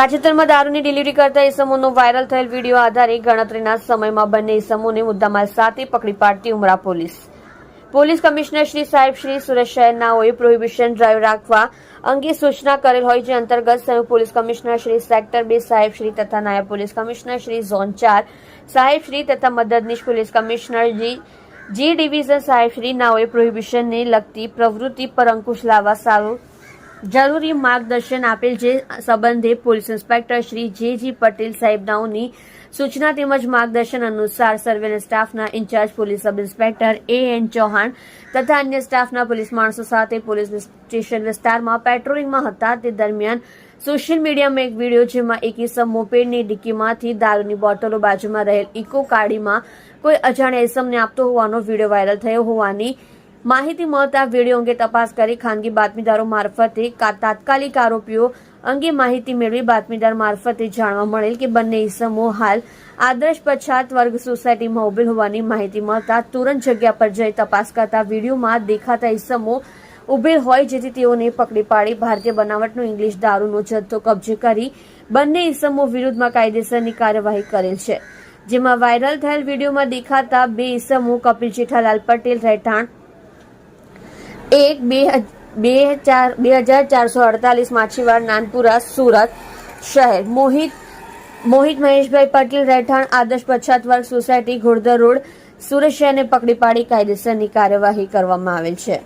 તાજેતરમાં દારૂની ડિલિવરી કરતા ઇસમોનો વાયરલ થયેલ વીડિયો આધારે ગણતરીના સમયમાં બંને ઇસમોને મુદ્દામાલ સાથે પકડી પાડતી Umra police. Police commissioner Shri સાહેબ શ્રી સુરેશ શહેરનાઓએ પ્રોહિબિશન ડ્રાઈવ રાખવા અંગે સૂચના કરેલ હોય જે અંતર્ગત સંયુક્ત પોલીસ કમિશનર શ્રી સેક્ટર બે, સાહેબ શ્રી તથા નાયબ પોલીસ કમિશનર શ્રી ઝોન ચાર, સાહેબ શ્રી તથા મદદનીશ police commissioner G G division સાહેબ શ્રી નાઓએ પ્રોહિબિશનને લગતી પ્રવૃત્તિ પર અંકુશ લાવવા સારું જરૂરી માર્ગદર્શન આપેલ જે સંબંધે પોલીસ ઇન્સ્પેક્ટર શ્રી જે જી પટેલ સાહેબનાઓની સૂચના તેમજ માર્ગદર્શન અનુસાર સર્વેલન્સ સ્ટાફના incharge police sub inspector A N Chauhan તથા અન્ય સ્ટાફના પોલીસ માણસો સાથે પોલીસ સ્ટેશન વિસ્તારમાં પેટ્રોલિંગમાં હતા. તે દરમિયાન સોશિયલ મીડિયામાં એક વીડિયો જેમાં એક મોપેડની ડિક્કીમાંથી દારૂની બોટલો બાજુમાં રહેલ ઇકો કાડીમાં કોઈ અજાણ્યા ઇસમને આપતો હોવાનો વીડિયો વાયરલ થયો હોવાની માહિતી મળતા વીડિયો અંગે તપાસ કરી ખાનગી બાતમીદારો મારફતે તાત્કાલિક આરોપીઓ અંગે માહિતી મેળવી બાતમીદાર મારફતે જાણવા મળેલ કે બંને ઇસમો હાલ આદર્શ પછાત વર્ગ સોસાયટીમાં ઉભેલ હોવાની માહિતી મળતા તુરંત જગ્યા પર જઈ તપાસ કરતા વિડીયોમાં દેખાતા ઇસમો ઉભેલ હોય જેથી તેઓને પકડી પાડી ભારતીય બનાવટનો ઇંગ્લિશ દારૂનો જથ્થો કબજે કરી બંને ઇસમો વિરુદ્ધમાં કાયદેસરની કાર્યવાહી કરેલ છે. જેમાં વાયરલ થયેલ વિડીયોમાં દેખાતા બે ઇસમો કપિલ જેઠાલાલ પટેલ, રહેઠાણ એક, બે બે ચાર બે હજાર ચારસો અડતાલીસ માછીવાડ નાનપુરા, સુરત શહેર. મોહિત મોહિત મહેશભાઈ પટેલ રહેઠાણ આદર્શ પછાત વર્ગ સોસાયટી ઘોડદર રોડ સુરત શહેરને પકડી પાડી કાયદેસરની કાર્યવાહી કરવામાં આવેલ છે.